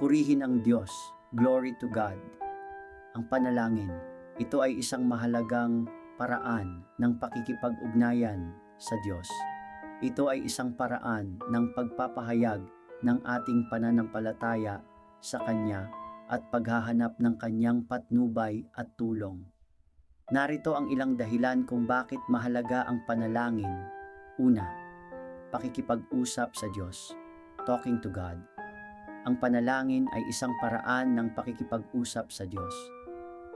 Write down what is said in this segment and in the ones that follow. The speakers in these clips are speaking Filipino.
Purihin ang Diyos. Glory to God. Ang panalangin, ito ay isang mahalagang paraan ng pakikipag-ugnayan sa Diyos. Ito ay isang paraan ng pagpapahayag ng ating pananampalataya sa Kanya at paghahanap ng Kanyang patnubay at tulong. Narito ang ilang dahilan kung bakit mahalaga ang panalangin. Una, pakikipag-usap sa Diyos. Talking to God. Ang panalangin ay isang paraan ng pakikipag-usap sa Diyos.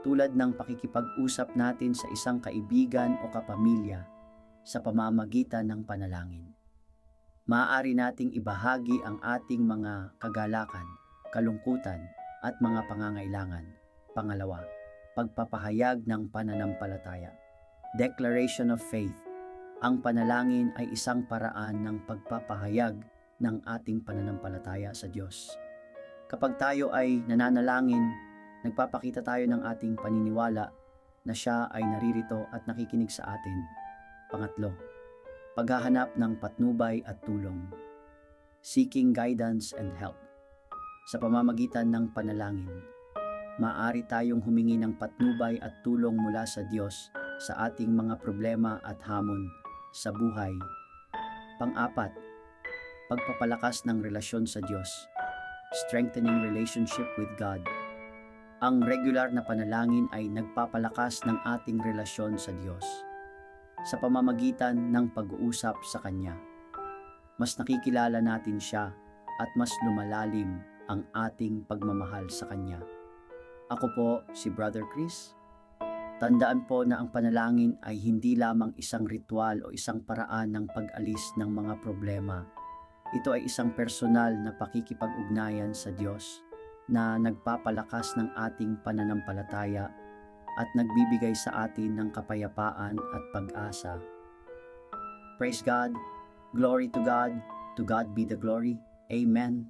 Tulad ng pakikipag-usap natin sa isang kaibigan o kapamilya sa pamamagitan ng panalangin. Maaari nating ibahagi ang ating mga kagalakan, kalungkutan, at mga pangangailangan. Pangalawa, pagpapahayag ng pananampalataya. Declaration of Faith. Ang panalangin ay isang paraan ng pagpapahayag ng ating pananampalataya sa Diyos. Kapag tayo ay nananalangin, nagpapakita tayo ng ating paniniwala na siya ay naririto at nakikinig sa atin. Pangatlo, paghahanap ng patnubay at tulong. Seeking guidance and help. Sa pamamagitan ng panalangin, maaari tayong humingi ng patnubay at tulong mula sa Diyos sa ating mga problema at hamon sa buhay. Pang-apat, pagpapalakas ng relasyon sa Diyos. Strengthening relationship with God. Ang regular na panalangin ay nagpapalakas ng ating relasyon sa Diyos sa pamamagitan ng pag-uusap sa Kanya. Mas nakikilala natin siya at mas lumalalim ang ating pagmamahal sa Kanya. Ako po si Brother Chris. Tandaan po na ang panalangin ay hindi lamang isang ritual o isang paraan ng pag-alis ng mga problema. Ito ay isang personal na pakikipag-ugnayan sa Diyos na nagpapalakas ng ating pananampalataya at nagbibigay sa atin ng kapayapaan at pag-asa. Praise God, glory to God, to God be the glory. Amen.